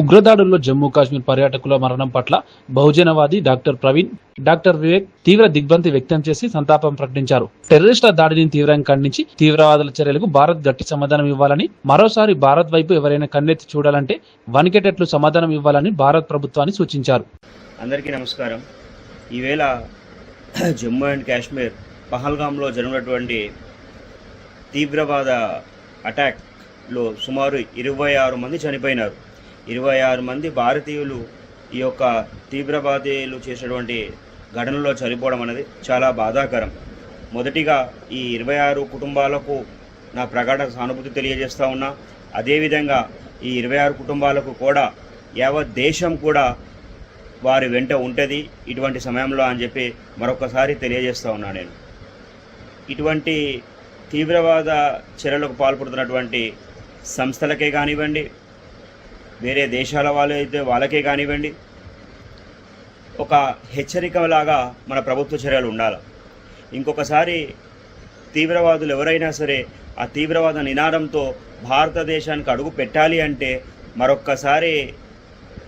ఉగ్రదాడుల్లో జమ్మూ కాశ్మీర్ పర్యాటకుల మరణం పట్ల బహుజనవాది డాక్టర్ ప్రవీణ్ డాక్టర్ వివేక్ తీవ్ర దిగ్భ్రాంతి వ్యక్తం చేసి సంతాపం ప్రకటించారు. టెర్రరిస్టుల దాడిని తీవ్రంగా ఖండించి తీవ్రవాదుల చర్యలకు భారత్ గట్టి సమాధానం ఇవ్వాలని మరోసారి భారత్ వైపు ఎవరైనా కన్నెత్తి చూడాలంటే వణికేటట్లు సమాధానం ఇవ్వాలని భారత్ ప్రభుత్వాన్ని సూచించారు. అందరికీ నమస్కారం. ఈవేళ జమ్మూ అండ్ కాశ్మీర్ పహల్గాంలో జరిగినటువంటి తీవ్రవాద అటాక్లో సుమారు ఇరవై ఆరు మంది చనిపోయినారు. ఇరవై ఆరు మంది భారతీయులు ఈ యొక్క తీవ్రవాదీలు చేసినటువంటి ఘటనలో చనిపోవడం అనేది చాలా బాధాకరం. మొదటిగా ఈ ఇరవై ఆరు కుటుంబాలకు నా ప్రగాఢ సానుభూతి తెలియజేస్తూ ఉన్నా. అదేవిధంగా ఈ ఇరవై ఆరు కుటుంబాలకు కూడా యావత్ దేశం కూడా వారి వెంట ఉంటుంది ఇటువంటి సమయంలో అని చెప్పి మరొకసారి తెలియజేస్తూ ఉన్నా నేను. ఇటువంటి తీవ్రవాద చర్యలకు పాల్పడుతున్నటువంటి సంస్థలకే కానివ్వండి వేరే దేశాల వాళ్ళు అయితే వాళ్ళకే కానివ్వండి. ఒక హెచ్చరికలాగా మన ప్రభుత్వ చర్యలు ఉండాలి. ఇంకొకసారి తీవ్రవాదులు ఎవరైనా సరే ఆ తీవ్రవాద నినాదంతో భారతదేశానికి అడుగు పెట్టాలి అంటే మరొక్కసారి